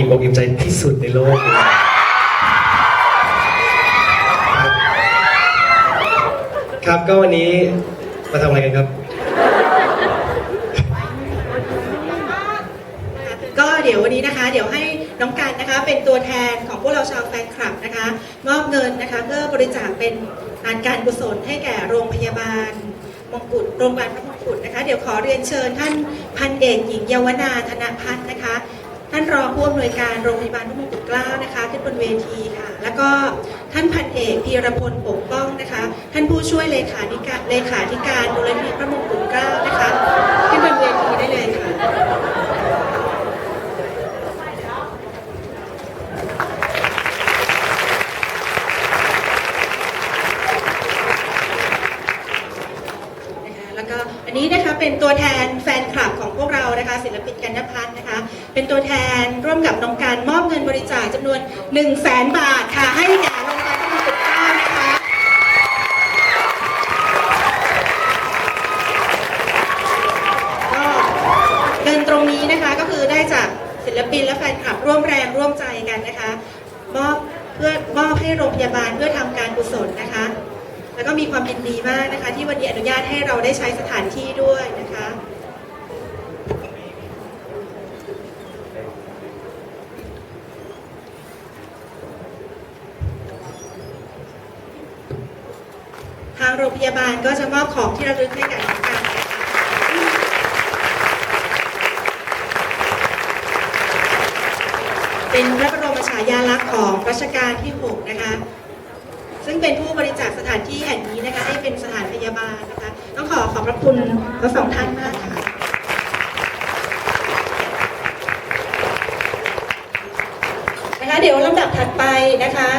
อิ่มอกอิ่มใจที่สุดในโลกครับก็วันนี้มาทำอะไรกันครับ ก็เดี๋ยววันนี้นะคะ เดี๋ยวให้น้องกันนะคะ เป็นตัวแทนของพวกเราชาวแฟนคลับนะคะ มอบเงินนะคะเพื่อบริจาคเป็นงานการกุศลให้แก่โรงพยาบาลมงกุฎโรงพยาบาลพระมงกุฎนะคะ เดี๋ยวขอเรียนเชิญท่านพันเอกหญิงเยาวนาธนพัฒน์นะคะ ท่านรองผู้อำนวยการโรงพยาบาลพระมงกุฎเกล้านะคะขึ้นบนเวทีค่ะ แล้วก็ท่านพันเอกพีรพลปกป้องนะคะ ท่านผู้ช่วยเลขาธิการเลขาธิการมูลนิธิพระมงกุฎเกล้านะคะขึ้นบนเวทีได้เลยค่ะแล้วก็อันนี้นะคะเป็นตัวแทนแฟน ศิลปินกันนพัฒน์นะคะ เป็นตัวแทนร่วมกับน้องการมอบเงินบริจาคจำนวน 1 0 0 0 0แสนบาทค่ะ ให้แก่โรงพยาบาลพระมงกุฎเกล้านะคะก็เงินตรงนี้นะคะก็คือได้จากศิลปินและแฟนคลับร่วมแรงร่วมใจกันนะคะมอบเพื่อมอบให้โรงพยาบาลเพื่อทำการกุศลนะคะ แล้วก็มีความยินดีมากนะคะ ที่วันนี้อนุญาตให้เราได้ใช้สถานที่ด้วยนะคะ ทางโรงพยาบาลก็จะมอบของที่ระลึกให้กับน้องกันะคะเป็นพระบรมฉายาลักษณ์ของรัชกาลที่ 6 นะคะ ซึ่งเป็นผู้บริจาคสถานที่แห่งนี้นะคะให้เป็นสถานพยาบาลนะคะ ต้องขอขอบพระคุณทั้งสองท่านมากค่ะนะคะเดี๋ยวลำดับถัดไปนะคะ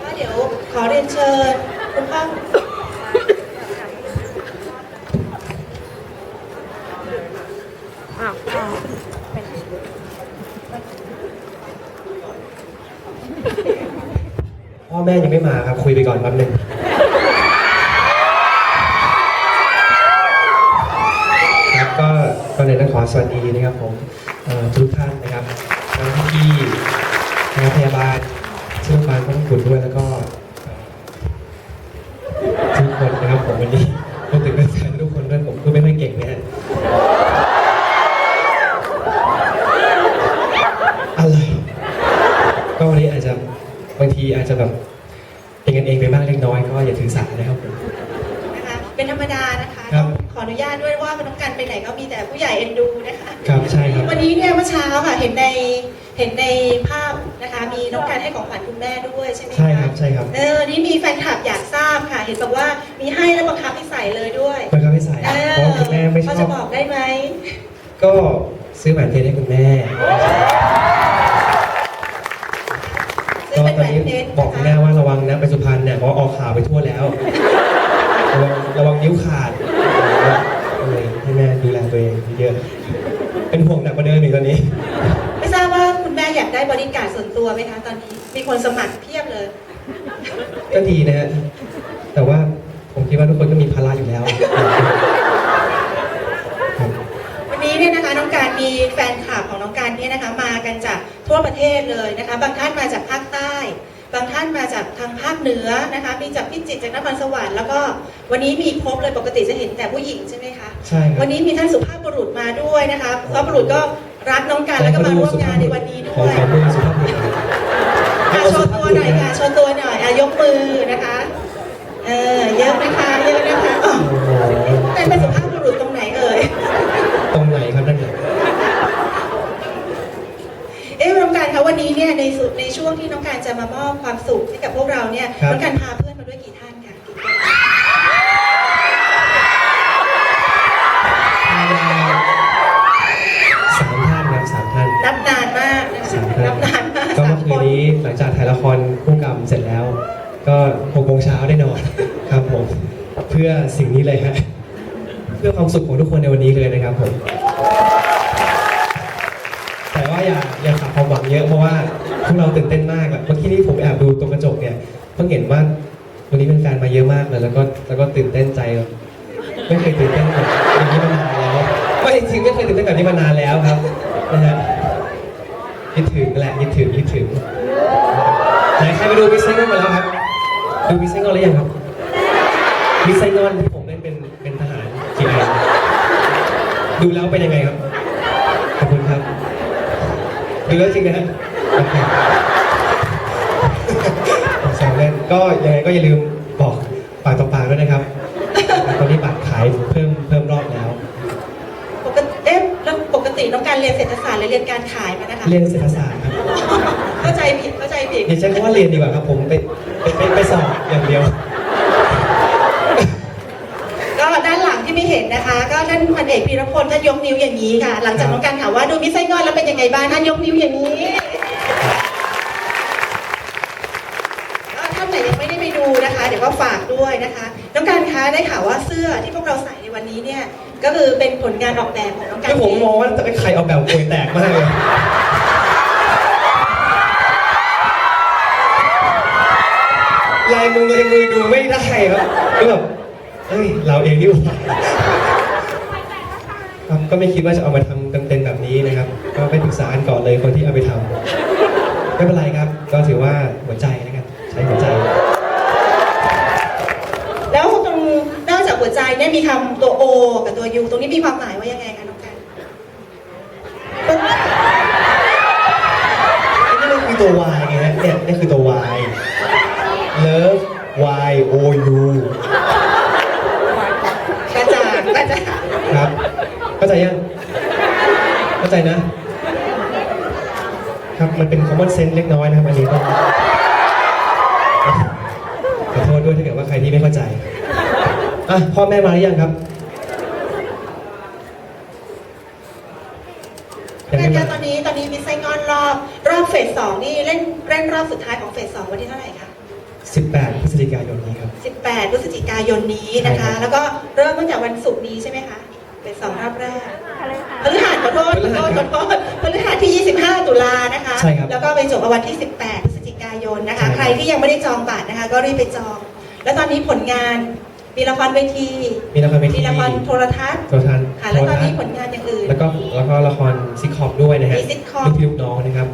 ก็เดี๋ยวขอเรียนเชิญคุณพ่อ อ้าวอ้าว พ่อแม่ยังไม่มาครับ คุยไปก่อนแป๊บนึงครับก็ก่อนอื่นต้องขอสวัสดีนะครับผมทุกท่านนะครับทั้งพี่พยาบาลชื่อโรงพยาบาลพระมงกุฎด้วยแล้วก็เอ่อทุกคนนะครับผมวันนี้รวมถึงแฟนๆทุกคนด้วยผมคือไม่ค่อยเก่งนะฮะอะไร ก็วันนี้อาจจะบาง ทีอาจจะแบบเป็นกันเองไปบ้างเล็กน้อยก็อย่าถือสานะครับผม นะคะเป็นธรรมดานะคะครับ ขออนุญาตด้วยว่าน้องกันไปไหนก็มีแต่ผู้ใหญ่เอ็นดูนะคะครับใช่ครับวันนี้เนี่ยเมื่อเช้าค่ะเห็นในเห็นในภาพนะคะ มีน้องการให้ของขวัญคุณแม่ด้วยใช่ไหมคะใช่ครับใช่ครับเออนี่มีแฟนคลับอยากทราบค่ะ เห็นบอกว่ามีให้แล้วบังคับให้ใส่เลยด้วยมันก็ไม่ใส่เออเพราะว่าคุณแม่ไม่ชเขาอจะบบอกได้ไหมก็ซื้อแหวนเพชรให้คุณแม่ซึ่ง ก็เป็นตแหอวนนเพชรบอกคุณแม่ว่าระวังนะไปสุพรรณเนี่ยเพราะว่าออกข่าวไปทั่วแล้ว ระวังระวังนิ้วขาดก็เลยให้แม่ดูแลตัวเองเยอะเป็นห่วงหนักกว่าเดิมอีกตอนนี้ ไม่ทราบว่าคุณแม่อยากได้บริการส่วนตัวไหมคะตอนนี้มีคนสมัครเพียบเลย ก็ดีนะฮะแต่ว่าผมคิดว่าทุกคนก็มีภาระอยู่แล้วครับวันนี้เนี่ยนะคะน้องการมีแฟนคลับของน้อง การเนี่ยนะคะมากันจากทั่วประเทศเลยนะคะบางท่านมาจากภาคใต้ บางท่านมาจากทางภาคเหนือนะคะมีจากพิจิตรจากนครสวรรค์แล้วก็วันนี้มีครบเลยปกติจะเห็นแต่ผู้หญิงใช่ไหมคะใช่ครับ วันนี้มีท่านสุภาพบุรุษมาด้วยนะคะสุภาพบุรุษก็รักน้องการแล้วก็มาร่วมงานในวันนี้ขด้อวยขอมือสุภาพบุรุษค่ะโชว์ตัวหน่อยค่ะโชว์ตัวหน่อยอะยกมือนะคะเออเยอะนะคะเยอะนะคะอ๋อ โอ้โห แต่เป็นสุภาพบุรุษตรงไหนเอ่ย ตรงไหนครับนั่นน่ะ เอ๊ะน้องการคะวันนี้เนี่ยในสุดในช่วงที่น้องการจะมามอบความสุขให้กับพ วกเราเนี่ยน้องการพาเพื่อนมาด้วยกี่ท่านคะกี่คนสามท่านครับสามท่านนับนานมากนะคะสามท่านนับนานมากก็สาเมื่มอคคืนน นี้หลังจากถ่ายละครคู่กรรมเสร็จแล้ว ก็หกโมงเช้าได้นอน ครับผม เพื่อสิ่งนี้เลยฮะเพื่อความสุขของทุกคนในวันนี้เลยนะครับผม แต่ว่าอย่าอย่าขาดความหวังเยอะเพราะว่าพวกเราตื่นเต้นมากอะเมื่อกี้นี้ผมแอบดูตรงกระจกเนี่ย เพิ่งเห็นว่าวันนี้เป็นแฟนมาเยอะมากเลยแล้วก็แล้วก็ตื่นเต้นใจไม่เคยตื่นเต้นแบบนี้มานานแล้วไม่จริงไม่เคยตื่นเต้นแบบนี้มานานแล้วครับนะฮะคิดถึงแหละคิดถึงคิดถึงไหนใครไปดูมิสไซงอนมาแล้วครับดูมิสไซงอนแล้วยังครับมิสไซงอนที่ผมเล่นเป็นเป็นทหารจีไอดูแล้วเป็นยังไงครับขอบคุณครับดูแล้วจริงนะ ก็ยังไงก็อย่าลืมบอกปากต่อปากด้วยนะครับ ตอนนี้บัตรขายเพิ่มเพิ่มรอบแล้ว ปกติเอ๊ะแล้วปกติน้องการเรียนเศรษฐศาสตร์หรือเรียนการขายมานะคะเรียนเศรษฐศาสตร์ครับเข้าใจผิดเข้าใจผิดอย่าใช้คำว่าเรียนดีกว่าครับผมไปไปไปไปสอบอย่างเดียว ก็ด้านหลังที่ไม่เห็นนะคะ ก็ท่านพันเอกพีรพลท่านยกนิ้วอย่างนี้ค่ะ หลังจากน้องการถามว่าดูมิสไซงอนแล้วเป็นยังไงบ้างท่านยกนิ้วอย่างนี้แล้วท่าน ไหนยังไม่ได้ไปดูนะคะ เดี๋ยวก็ฝากด้วยนะคะน้องการคะได้ข่าวว่าเสื้อที่พวกเราใส่ในวันนี้เนี่ยก็คือเป็นผลงานออกแบบของน้องการคือผมมองว่าจะเป็นใครเอาแบบกลวยแตกมากเลยลายมือลายมือดูไม่ได้ครับคือแบบเฮ้ยเราเองนี่หว่าครับก็ไม่คิดว่าจะเอามาทำเต็มๆแบบนี้นะครับ ก็ไปปรึกษากันก่อนเลยคนที่เอาไปทำไม่เป็นไรครับ ก็ถือว่าหัวใจนะครับ ใช้หัวใจ แล้วตรงนอกจากหัวใจเนี่ยมีคำตัว O กับตัว U ตรงนี้มีความหมายว่ายังไงคะน้องการนี่มันคือตัว Y ไงฮะเนี่ยนี่คือตัว Y Love Y O U กระจ่างกระจ่างครับเข้าใจยังเข้าใจนะ ครับมันเป็น common sense เล็กน้อยนะครับอันนี้ก็ขอโทษ ด้วยถ้าเกิดว่าใครที่ไม่เข้าใจอะพ่อแม่มาหรือยังครับยังงาไม่นมาตอนนี้ตอนนี้มิสไซงอนรอบรอบเฟสสองนี่เล่นเล่นรอบสุดท้ายของเฟสสองวันที่เท่าไหร่คะ18พฤศจิกายนนี้ครับ 18พฤศจิกายนนี้นะใช่ครัคะ บ แล้วก็เริ่มตั้งแต่วันศุกร์นี้ใช่ไหมคะเฟสสองรอบแรกพฤหัสขอโทษขอโทษขอโทษพฤหัสที่ 25 ตุลานะคะ ใช่ครับแล้วก็ไปจบวันที่ 18พฤศจิกายนนะคะใช่ครับใครที่ยังไม่ได้จองบัตรนะคะ ก็รีบไปจอง แล้วตอนนี้ผลงานมีละครเวที มีละครเวทีมีละครโทรทัศน์โทรทัศน์ค่ะแล้วตอนนี้โทผรทัศน์ลงานอย่างอื่น แล้วก็แล้วก็ละครซิทคอมด้วยนะฮะมีซิทคอมลูกพี่ลูกน้องนะครับ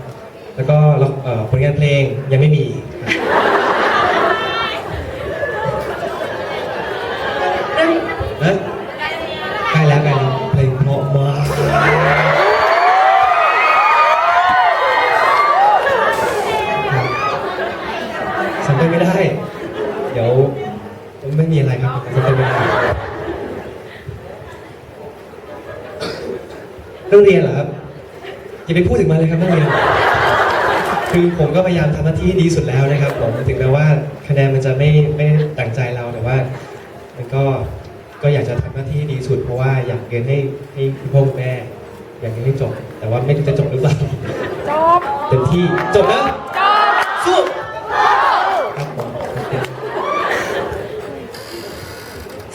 แล้วก็ละเอ่อผลงานเพลงยังไม่มี เรื่องเรียนเหรอครับอย่าไปพูดถึงมันเลยครับเรื่องเรียนคือผมก็พยายามทำหน้าที่ให้ดีที่สุดแล้วนะครับ ผมถึงแม้ว่าคะแนนมันจะไม่ไม่ต่างใจเราแต่ว่า มันก็ก็อยากจะทำหน้าที่ให้ดีที่สุด เพราะว่าอยากเรียนให้ให้คุณพ่อคุณแม่ อยากเรียนให้จบ แต่ว่าไม่รู้จะจบหรือเปล่าจบเต็มที่จบนะจ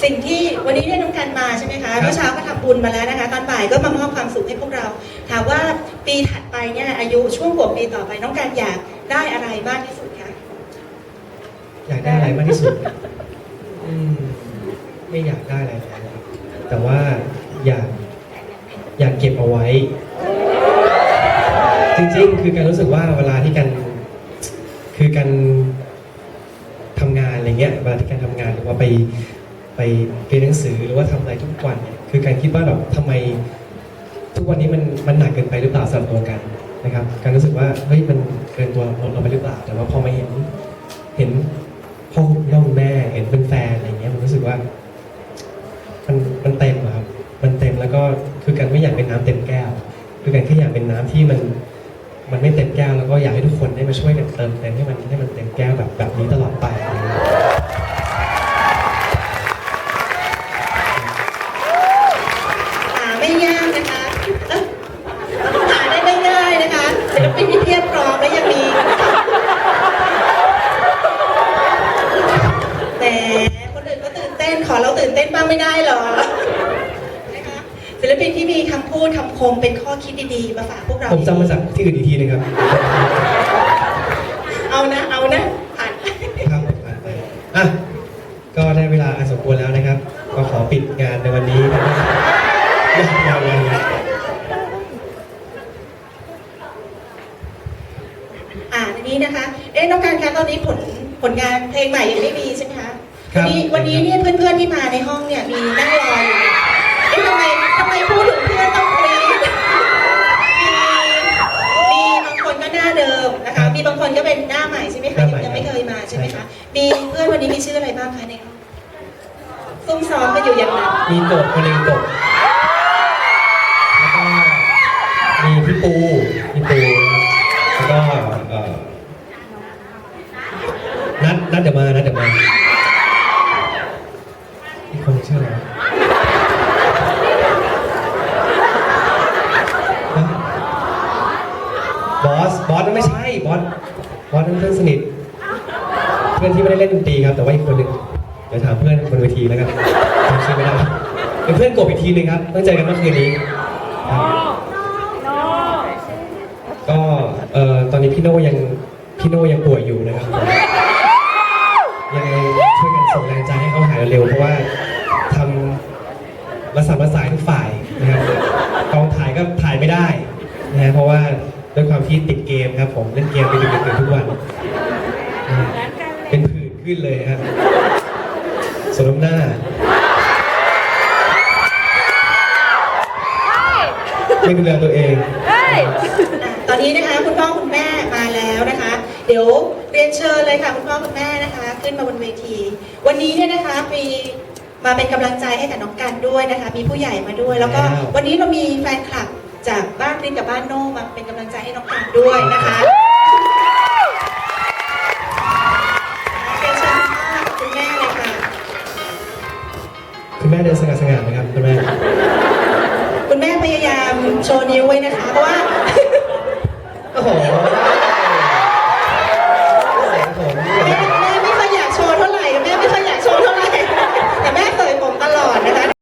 สิ่งที่วันนี้ได้น้องกันมาใช่ไหมคะเมื่อเช้าก็ทำบุญมาแล้วนะคะ ตอนบ่ายก็มามอบความสุขให้พวกเรา ถามว่าปีถัดไปเนี่ยอายุช่วงขวบปีต่อไปน้องกันอยากได้อะไรมากที่สุดคะอยากได้อะไรมากที่สุดเนี่ยอืมไม่อยากได้อะไรแล้วครับแต่ว่าอยากอยากเก็บเอาไว้ จริงๆ คือการรู้สึกว่าเวลาที่กันคือการทำงานอะไรเงี้ยเวลาที่การทำงานหรือว่าไป ไปเรียนหนังสือหรือว่าทำอะไรทุกวันเนี่ยคือการคิดว่าแบบทำไมทุกวันนี้มันมันหนักเกินไปหรือเปล่าสำหรับตัวกันนะครับการรู้สึกว่าเฮ้ยมันเกินตัวเราไปหรือเปล่า แต่ว่าพอมาเห็นเห็นพ่อคุณพ่อแม่เห็นเป็นแฟนอะไรเงี้ยมันรู้สึกว่า มันมันเต็มครับมันเต็มแล้วก็คือการไม่อยากเป็นน้ำเต็มแก้ว คือการแค่อยากเป็นน้ำที่มันมันไม่เต็มแก้วแล้วก็อยากให้ทุกคนได้มาช่วยกันเติมเต็มให้มันให้มันเต็มแก้วแบบแบบนี้ตลอดไป นะคะศิลปินที่เพียบพร้อมและยังมีแต่คนอื่นก็ตื่นเต้นขอเราตื่นเต้นบ้างไม่ได้เหรอนะคะศิลปินที่มีคำพูดคำคมเป็นข้อคิดดีๆมาฝากพวกเราผมจำมาจากที่อื่นอีกทีหนึงครับ เอานะเอานะผ่านครับผ่านไปอะก็ได้เวลาอันสมควรแล้วนะครับ ก็ขอปิดงานในวันนี้นะครับยังยังยัง อ่าทีนี้นะคะ เอ๊ะน้องการคะ ตอนนี้ผลผลงานเพลงใหม่ยังไม่มีใช่ไหมคะครัวันบ นี้วันนี้เนี่ยเพื่อนๆที่มาในห้องเนี่ยมีนั่งรออยู่เนี่ยเอ๊ะทำไมทำไมพูดถึงเพื่อนต้องกรี๊ดมีมีบางคนก็หน้าเดิมนะคะมีบางคนก็เป็นหน้าใหม่ใช่ไหมหคะน้าใหม่ยังไม่เคยมาใช่ไหมใช่ครัคะบ มีเพื่อนวันนี้มีชื่ออะไรบ้างคะในห้องซุ่มซ้อมกันอยู่อย่างนั้นมีกบคนหนึ่งก ไม่ใช่บอสบอสนั่นเพื่อนสนิท เพื่อนที่ไม่ได้เล่นดนตรีครับ แต่ว่าอีกคนหนึ่งเดี๋ยวถามเพื่อนบนเวทีแล้วกันจำชื่อไม่ได้เป็นเพื่อนกบอีกทีหนึ่งครับเพิ่งเจกันเมื่อคืนนี้ก็เอ่อตอนนี้พี่โน่ยังพี่โน่ยังป่วยอยู่นะครับยังช่วยกันส่งแรงใจให้เขาหายเร็วๆเพราะว่าทำระสานระสายทุกฝ่ายนะครับกองถ่ายก็ถ่ายไม่ได้นะเพราะว่า ด้วยความที่ติดเกมครับ ผมเล่นเกมไปดึกๆทุกวันนะฮะเป็นผื่นขึ้นเลยครับสมน้ำหน้าไม่ดูแลตัวเองอะตอนนี้นะคะคุณพ่อคุณแม่มาแล้วนะคะ เดี๋ยวเรียนเชิญเลยค่ะคุณพ่อคุณแม่นะคะ ขึ้นมาบนเวที วันนี้เนี่ยนะคะมีมาเป็นกำลังใจให้กับน้องกันด้วยนะคะ มีผู้ใหญ่มาด้วย แล้วก็แล้ววันนี้เรามีแฟนคลับ จากบ้านรินกับบ้านโน่มาเป็นกำลังใจให้น้องกันด้วยนะคะเรียนชิญคุณพ่อคุณแม่เลยค่ะคุณแม่เดินสง่าสง่าๆนะครับคุณแม่คุณแม่พยายามโชว์นิ้วไว้นะคะเพราะว่า